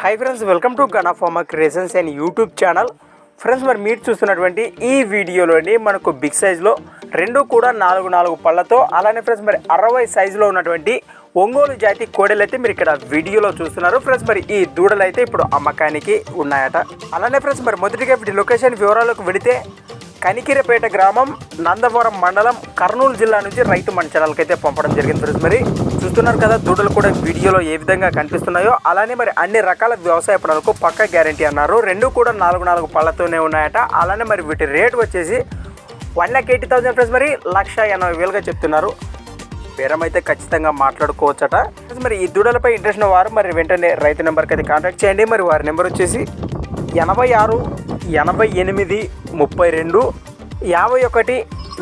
Hi friends welcome to గనాఫార్మా creations and YouTube channel friends మరి మీరు చూస్తున్నటువంటి ఈ వీడియోలోని మనకు బిగ్ సైజులో రెండు కూడా నాలుగు నాలుగు పళ్ళతో అలానే ఫ్రెండ్స్ మరి అరవై సైజులో ఉన్నటువంటి ఒంగోలు జాతి కోడలు అయితే మీరు ఇక్కడ వీడియోలో చూస్తున్నారు. ఫ్రెండ్స్ మరి ఈ దూడలు అయితే ఇప్పుడు అమ్మకానికి ఉన్నాయట. అలానే ఫ్రెండ్స్ మరి మొదటిగా వీటి లొకేషన్ వివరాలకు వెళితే కనికిరపేట గ్రామం నందవరం మండలం కర్నూలు జిల్లా నుంచి రైతు మన అయితే పంపడం జరిగింది ఫ్రెండ్స్. మరి చూస్తున్నారు కదా దూడలు కూడా వీడియోలో ఏ విధంగా కనిపిస్తున్నాయో అలానే మరి అన్ని రకాల వ్యవసాయ పనులకు పక్క గ్యారంటీ అన్నారు. రెండు కూడా నాలుగు నాలుగు పళ్ళతోనే ఉన్నాయట. అలానే మరి వీటి రేటు వచ్చేసి one lakh eighty thousand friends. మరి లక్ష ఎనభై వేలుగా చెప్తున్నారు. బేరం అయితే ఖచ్చితంగా మాట్లాడుకోవచ్చట. మరి ఈ దూడలపై ఇంట్రెస్ట్ ఉన్న వారు మరి వెంటనే రైతు నెంబర్కి అయితే కాంటాక్ట్ చేయండి. మరి వారి నెంబర్ వచ్చేసి ఎనభై ఆరు ఎనభై ఎనిమిది ముప్పై రెండు యాభై ఒకటి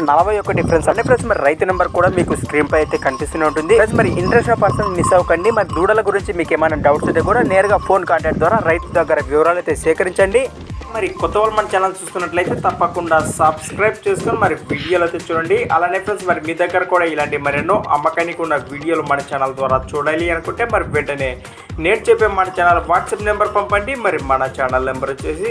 నలభై ఒకటి ఫ్రెండ్స్ అంటే ఫ్రెండ్స్ మరి రైతు నెంబర్ కూడా మీకు స్క్రీన్ పై అయితే కనిపిస్తూనే ఉంటుంది. ఫ్రెండ్స్ మరి ఇంట్రెస్ట్ పర్సన్ మిస్ అవ్వకండి. మరి దూడల గురించి మీకు ఏమైనా డౌట్స్ అయితే కూడా నేరుగా ఫోన్ కాంటాక్ట్ ద్వారా రైతు దగ్గర వివరాలు అయితే సేకరించండి. మరి కొత్త వాళ్ళు మన ఛానల్ చూస్తున్నట్లయితే తప్పకుండా సబ్స్క్రైబ్ చేసుకొని మరి వీడియోలు అయితే చూడండి. అలానే ఫ్రెండ్స్ మరి మీ దగ్గర కూడా ఇలాంటి మరెన్నో అమ్మకానికి ఉన్న వీడియోలు మన ఛానల్ ద్వారా చూడాలి అనుకుంటే మరి వెంటనే నేను చెప్పే మన ఛానల్ వాట్సాప్ నెంబర్ పంపండి. మరి మన ఛానల్ నెంబర్ వచ్చేసి